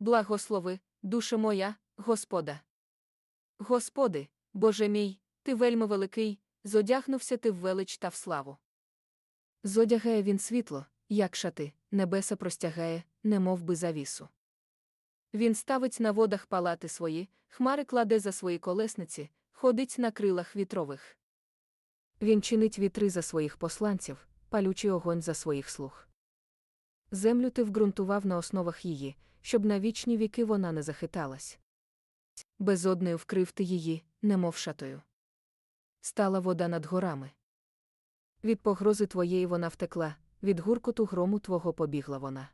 благослови, душе моя, Господа. Господи, Боже мій, ти вельми великий, зодягнувся ти в велич та в славу. Зодягає він світло, як шати, небеса простягає, немов би завісу. Він ставить на водах палати свої, хмари кладе за свої колесниці, ходить на крилах вітрових. Він чинить вітри за своїх посланців, палючий огонь за своїх слуг. Землю ти вґрунтував на основах її, щоб на вічні віки вона не захиталась. Безодною вкрив ти її, немов шатою. Стала вода над горами. Від погрози твоєї вона втекла, від гуркоту грому твого побігла вона.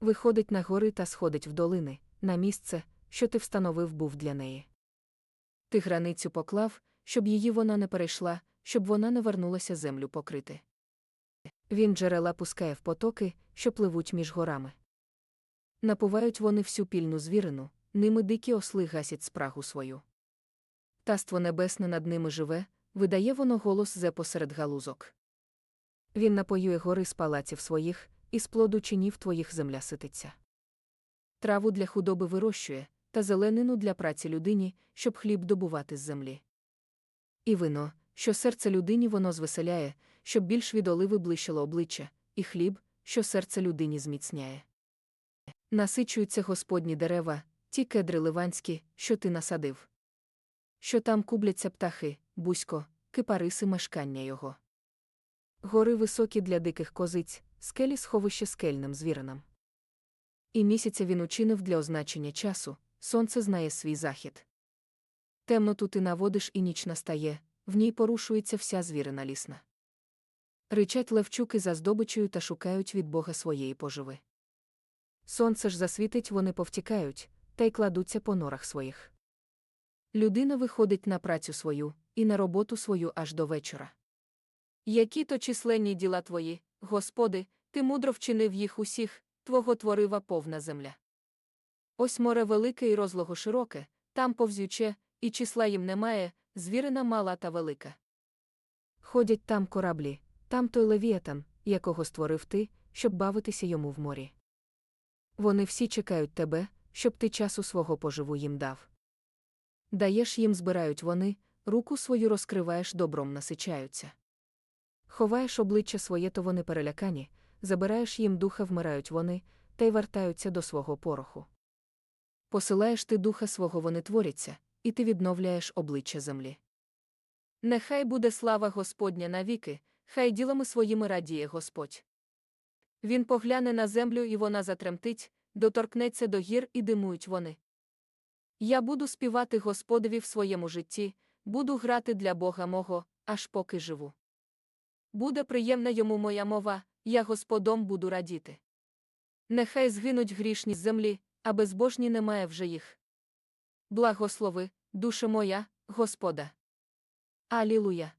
Виходить на гори та сходить в долини, на місце, що ти встановив був для неї. Ти границю поклав, щоб її вона не перейшла, щоб вона не вернулася землю покрити. Він джерела пускає в потоки, що пливуть між горами. Напувають вони всю пільну звірину, ними дикі осли гасять спрагу свою. Таство небесне над ними живе, видає воно голос зе посеред галузок. Він напоює гори з палаців своїх, і з плоду чинів твоїх земля сититься. Траву для худоби вирощує, та зеленину для праці людині, щоб хліб добувати з землі. І вино, що серце людині воно звеселяє, щоб більш від оливи блищило обличчя, і хліб, що серце людині зміцняє. Насичуються господні дерева, ті кедри ливанські, що ти насадив. Що там кубляться птахи, бузько, кипариси мешкання його. Гори високі для диких козиць, скелі сховище скельним звіринам. І місяця він учинив для означення часу, сонце знає свій захід. Темноту ти наводиш і ніч настає, в ній порушується вся звірина лісна. Ричать левчуки за здобичею та шукають від Бога своєї поживи. Сонце ж засвітить, вони повтікають, та й кладуться по норах своїх. Людина виходить на працю свою і на роботу свою аж до вечора. Які то численні діла твої, Господи, ти мудро вчинив їх усіх, твого творива повна земля. Ось море велике і розлого широке, там повзюче, і числа їм немає, звірина мала та велика. Ходять там кораблі, там той левіатан, якого створив ти, щоб бавитися йому в морі. Вони всі чекають тебе, щоб ти часу свого поживу їм дав. Даєш їм збирають вони, руку свою розкриваєш добром насичаються. Ховаєш обличчя своє, то вони перелякані, забираєш їм духа, вмирають вони, та й вертаються до свого пороху. Посилаєш ти духа свого, вони творяться, і ти відновляєш обличчя землі. Нехай буде слава Господня навіки, хай ділами своїми радіє Господь. Він погляне на землю, і вона затремтить, доторкнеться до гір і димують вони. Я буду співати Господові в своєму житті, буду грати для Бога мого, аж поки живу. Буде приємна йому моя мова, я Господом буду радіти. Нехай згинуть грішні з землі, а безбожні немає вже їх. Благослови, душе моя, Господа. Алілуя.